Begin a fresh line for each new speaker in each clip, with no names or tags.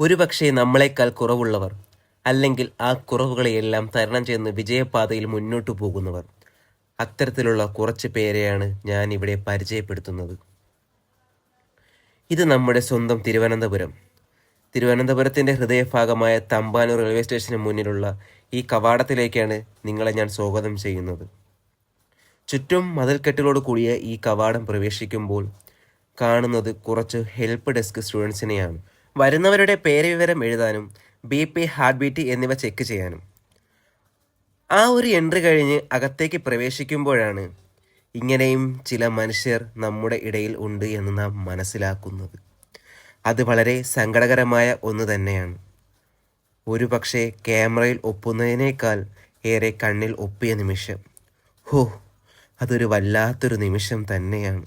ഒരുപക്ഷെ നമ്മളെക്കാൾ കുറവുള്ളവർ അല്ലെങ്കിൽ ആ കുറവുകളെയെല്ലാം തരണം ചെയ്യുന്ന വിജയപാതയിൽ മുന്നോട്ടു പോകുന്നവർ. അത്തരത്തിലുള്ള കുറച്ച് പേരെയാണ് ഞാൻ ഇവിടെ പരിചയപ്പെടുത്തുന്നത്. ഇത് നമ്മുടെ സ്വന്തം തിരുവനന്തപുരം. തിരുവനന്തപുരത്തിന്റെ ഹൃദയഭാഗമായ തമ്പാനൂർ റെയിൽവേ സ്റ്റേഷന് മുന്നിലുള്ള ഈ കവാടത്തിലേക്കാണ് നിങ്ങളെ ഞാൻ സ്വാഗതം ചെയ്യുന്നത്. ചുറ്റും മതിൽക്കെട്ടുകളോട് കൂടിയ ഈ കവാടം പ്രവേശിക്കുമ്പോൾ കാണുന്നത് കുറച്ച് ഹെൽപ്പ് ഡെസ്ക് സ്റ്റുഡൻസിനെയാണ്. വരുന്നവരുടെ പേര് വിവരം എഴുതാനും ബി പി ഹാർട്ട് ബീറ്റ് എന്നിവ ചെക്ക് ചെയ്യാനും. ആ ഒരു എൻട്രി കഴിഞ്ഞ് അകത്തേക്ക് പ്രവേശിക്കുമ്പോഴാണ് ഇങ്ങനെയും ചില മനുഷ്യർ നമ്മുടെ ഇടയിൽ ഉണ്ട് എന്ന് നാം മനസ്സിലാക്കുന്നത്. അത് വളരെ സങ്കടകരമായ ഒന്ന് തന്നെയാണ്. ഒരു പക്ഷേ ക്യാമറയിൽ ഒപ്പുന്നതിനേക്കാൾ ഏറെ കണ്ണിൽ ഒപ്പിയ നിമിഷം. ഹോ അതൊരു വല്ലാത്തൊരു നിമിഷം തന്നെയാണ്.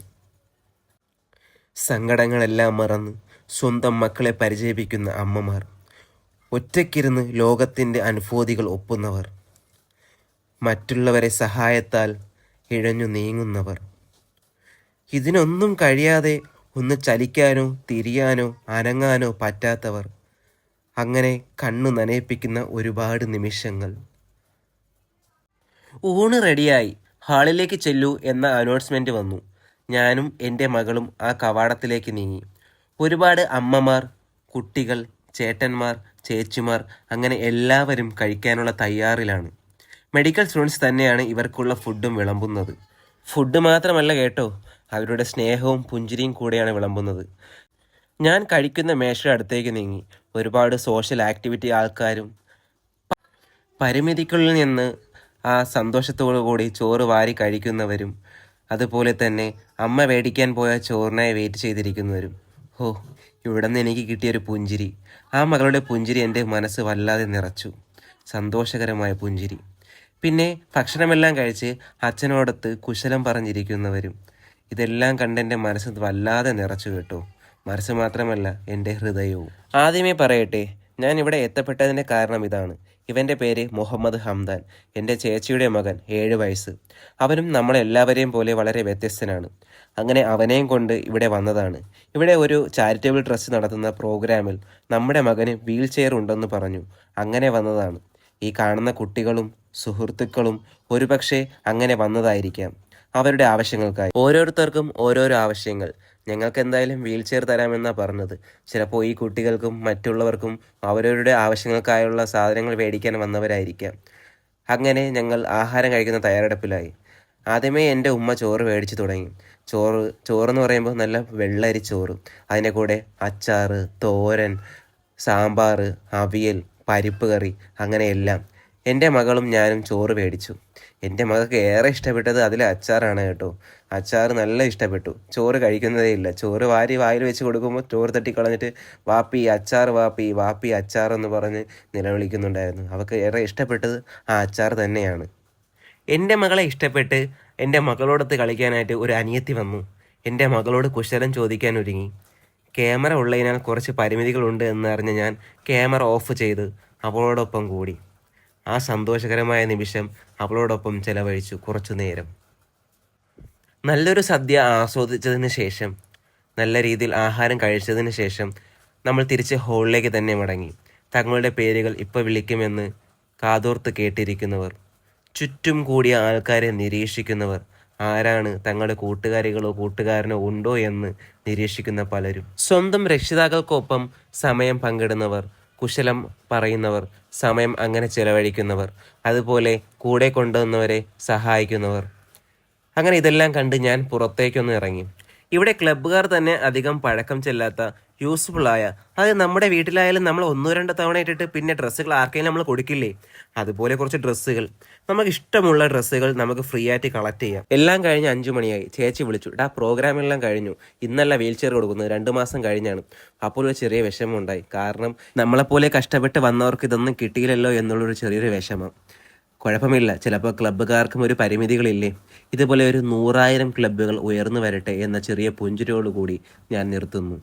സങ്കടങ്ങളെല്ലാം മറന്ന് സ്വന്തം മക്കളെ പരിചയിപ്പിക്കുന്ന അമ്മമാർ ഒറ്റയ്ക്കിരുന്ന് ലോകത്തിന്റെ അനുഭൂതികൾ ഒപ്പുന്നവർ മറ്റുള്ളവരെ സഹായത്താൽ ഇഴഞ്ഞു നീങ്ങുന്നവർ. ഇതിനൊന്നും കഴിയാതെ ഒന്ന് ചലിക്കാനോ തിരിയാനോ അനങ്ങാനോ പറ്റാത്തവർ. അങ്ങനെ കണ്ണു നനയിപ്പിക്കുന്ന ഒരുപാട് നിമിഷങ്ങൾ. ഊണ് റെഡിയായി. ഹാളിലേക്ക് ചെല്ലൂ എന്ന അനൗൺസ്മെന്റ് വന്നു. ഞാനും എന്റെ മകളും ആ കവാടത്തിലേക്ക് നീങ്ങി. ഒരുപാട് അമ്മമാർ കുട്ടികൾ ചേട്ടന്മാർ ചേച്ചിമാർ അങ്ങനെ എല്ലാവരും കഴിക്കാനുള്ള തയ്യാറിലാണ്. മെഡിക്കൽ സ്റ്റുഡൻസ് തന്നെയാണ് ഇവർക്കുള്ള ഫുഡും വിളമ്പുന്നത്. ഫുഡ് മാത്രമല്ല കേട്ടോ അവരുടെ സ്നേഹവും പുഞ്ചിരിയും കൂടെയാണ് വിളമ്പുന്നത്. ഞാൻ കഴിക്കുന്ന മേശ അടുത്തേക്ക് നീങ്ങി. ഒരുപാട് സോഷ്യൽ ആക്ടിവിറ്റി ആൾക്കാരും പരിമിതിക്കുള്ളിൽ നിന്ന് ആ സന്തോഷത്തോടു കൂടി ചോറ് വാരി കഴിക്കുന്നവരും അതുപോലെ തന്നെ അമ്മ മേടിക്കാൻ പോയ ചോറിനായി വെയിറ്റ് ചെയ്തിരിക്കുന്നവരും. ഹോ ഇവിടെ നിന്ന് എനിക്ക് കിട്ടിയൊരു പുഞ്ചിരി. ആ മകളുടെ പുഞ്ചിരി എന്റെ മനസ്സ് വല്ലാതെ നിറച്ചു. സന്തോഷകരമായ പുഞ്ചിരി. പിന്നെ ഭക്ഷണമെല്ലാം കഴിച്ച് അച്ഛനോടത്ത് കുശലം പറഞ്ഞിരിക്കുന്നവരും. ഇതെല്ലാം കണ്ട് എന്റെ മനസ്സ് വല്ലാതെ നിറച്ചു കേട്ടു. മനസ്സ് മാത്രമല്ല എന്റെ ഹൃദയവും. ആദ്യമേ പറയട്ടെ ഞാൻ ഇവിടെ എത്തപ്പെട്ടതിന്റെ കാരണം ഇതാണ്. ഇവന്റെ പേര് മുഹമ്മദ് ഹംദാൻ. എന്റെ ചേച്ചിയുടെ മകൻ ഏഴ് വയസ്സ്. അവനും നമ്മളെല്ലാവരെയും പോലെ വളരെ വ്യത്യസ്തനാണ്. അങ്ങനെ അവനെയും കൊണ്ട് ഇവിടെ വന്നതാണ്. ഇവിടെ ഒരു ചാരിറ്റബിൾ ട്രസ്റ്റ് നടത്തുന്ന പ്രോഗ്രാമിൽ നമ്മുടെ മകന് വീൽ ചെയർ ഉണ്ടെന്ന് പറഞ്ഞു. അങ്ങനെ വന്നതാണ്. ഈ കാണുന്ന കുട്ടികളും സുഹൃത്തുക്കളും ഒരുപക്ഷെ അങ്ങനെ വന്നതായിരിക്കാം. അവരുടെ ആവശ്യങ്ങൾക്കായി. ഓരോരുത്തർക്കും ഓരോരോ ആവശ്യങ്ങൾ. ഞങ്ങൾക്ക് എന്തായാലും വീൽ ചെയർ തരാമെന്നാണ് പറഞ്ഞത്. ചിലപ്പോൾ ഈ കുട്ടികൾക്കും മറ്റുള്ളവർക്കും അവരവരുടെ ആവശ്യങ്ങൾക്കായുള്ള സാധനങ്ങൾ മേടിക്കാൻ വന്നവരായിരിക്കാം. അങ്ങനെ ഞങ്ങൾ ആഹാരം കഴിക്കുന്ന തയ്യാറെടുപ്പിലായി. ആദ്യമേ എന്റെ ഉമ്മ ചോറ് മേടിച്ച് തുടങ്ങി. ചോറ് ചോറെന്ന് പറയുമ്പോൾ നല്ല വെള്ളരി ചോറ്. അതിന്റെ കൂടെ അച്ചാറ് തോരൻ സാമ്പാർ അവിയൽ പരിപ്പ് കറി അങ്ങനെ എല്ലാം. എന്റെ മകളും ഞാനും ചോറ് മേടിച്ചു. എന്റെ മകൾക്ക് ഏറെ ഇഷ്ടപ്പെട്ടത് അതിലെ അച്ചാറാണ് കേട്ടോ. അച്ചാർ നല്ല ഇഷ്ടപ്പെട്ടു. ചോറ് കഴിക്കുന്നതേ ഇല്ല. ചോറ് വാരി വായിൽ വെച്ച് കൊടുക്കുമ്പോൾ ചോറ് തട്ടിക്കളഞ്ഞിട്ട് വാപ്പി അച്ചാർ വാപ്പി വാപ്പി അച്ചാർ എന്ന് പറഞ്ഞ് നിലവിളിക്കുന്നുണ്ടായിരുന്നു. അവൾക്ക് ഏറെ ഇഷ്ടപ്പെട്ടത് ആ അച്ചാർ തന്നെയാണ്. എന്റെ മകളെ ഇഷ്ടപ്പെട്ട് എന്റെ മകളോടൊത്ത് കളിക്കാനായിട്ട് ഒരു അനിയത്തി വന്നു. എന്റെ മകളോട് കുശലം ചോദിക്കാൻ ഒരുങ്ങി. ക്യാമറ ഉള്ളതിനാൽ കുറച്ച് പരിമിതികളുണ്ട് എന്നറിഞ്ഞ് ഞാൻ ക്യാമറ ഓഫ് ചെയ്ത് അവളോടൊപ്പം കൂടി. ആ സന്തോഷകരമായ നിമിഷം അവളോടൊപ്പം ചെലവഴിച്ചു കുറച്ചു നേരം. നല്ലൊരു സദ്യ ആസ്വദിച്ചതിന് ശേഷം നല്ല രീതിയിൽ ആഹാരം കഴിച്ചതിന് ശേഷം നമ്മൾ തിരിച്ച് ഹോളിലേക്ക് തന്നെ മടങ്ങി. തങ്ങളുടെ പേരുകൾ ഇപ്പോൾ വിളിക്കുമെന്ന് കാതോർത്ത് കേട്ടിരിക്കുന്നവർ ചുറ്റും കൂടിയ ആൾക്കാരെ നിരീക്ഷിക്കുന്നവർ ആരാണ് തങ്ങളുടെ കൂട്ടുകാരികളോ കൂട്ടുകാരനോ ഉണ്ടോ എന്ന് നിരീക്ഷിക്കുന്ന പലരും. സ്വന്തം രക്ഷിതാക്കൾക്കൊപ്പം സമയം പങ്കിടുന്നവർ കുശലം പറയുന്നവർ സമയം അങ്ങനെ ചെലവഴിക്കുന്നവർ അതുപോലെ കൂടെ കൊണ്ടുവന്നവരെ സഹായിക്കുന്നവർ. അങ്ങനെ ഇതെല്ലാം കണ്ട് ഞാൻ പുറത്തേക്കൊന്ന് ഇറങ്ങി. ഇവിടെ ക്ലബ്ബുകാർ തന്നെ അധികം പഴക്കം ചെല്ലാത്ത യൂസ്ഫുള്ളായ അത് നമ്മുടെ വീട്ടിലായാലും നമ്മൾ ഒന്നോ രണ്ടോ തവണ ഇട്ടിട്ട് പിന്നെ ഡ്രസ്സുകൾ ആർക്കെങ്കിലും നമ്മൾ കൊടുക്കില്ലേ? അതുപോലെ കുറച്ച് ഡ്രസ്സുകൾ. നമുക്ക് ഇഷ്ടമുള്ള ഡ്രസ്സുകൾ നമുക്ക് ഫ്രീ ആയിട്ട് കളക്ട് ചെയ്യാം. എല്ലാം കഴിഞ്ഞ് അഞ്ചു മണിയായി. ചേച്ചി വിളിച്ചു. ഡാ പ്രോഗ്രാം എല്ലാം കഴിഞ്ഞു. ഇന്നല്ല വീൽ ചെയർ കൊടുക്കുന്നത്. രണ്ട് മാസം കഴിഞ്ഞാണ്. അപ്പോൾ ഒരു ചെറിയ വിഷമമുണ്ടായി. കാരണം നമ്മളെപ്പോലെ കഷ്ടപ്പെട്ട് വന്നവർക്ക് ഇതൊന്നും കിട്ടിയില്ലല്ലോ എന്നുള്ളൊരു ചെറിയൊരു വിഷമം. കുഴപ്പമില്ല. ചിലപ്പോൾ ക്ലബ്ബുകാർക്കും ഒരു പരിമിതികളില്ലേ? ഇതുപോലെ ഒരു നൂറായിരം ക്ലബ്ബുകൾ ഉയർന്നു വരട്ടെ എന്ന ചെറിയ പുഞ്ചിരിയോടുകൂടി ഞാൻ നിർത്തുന്നു.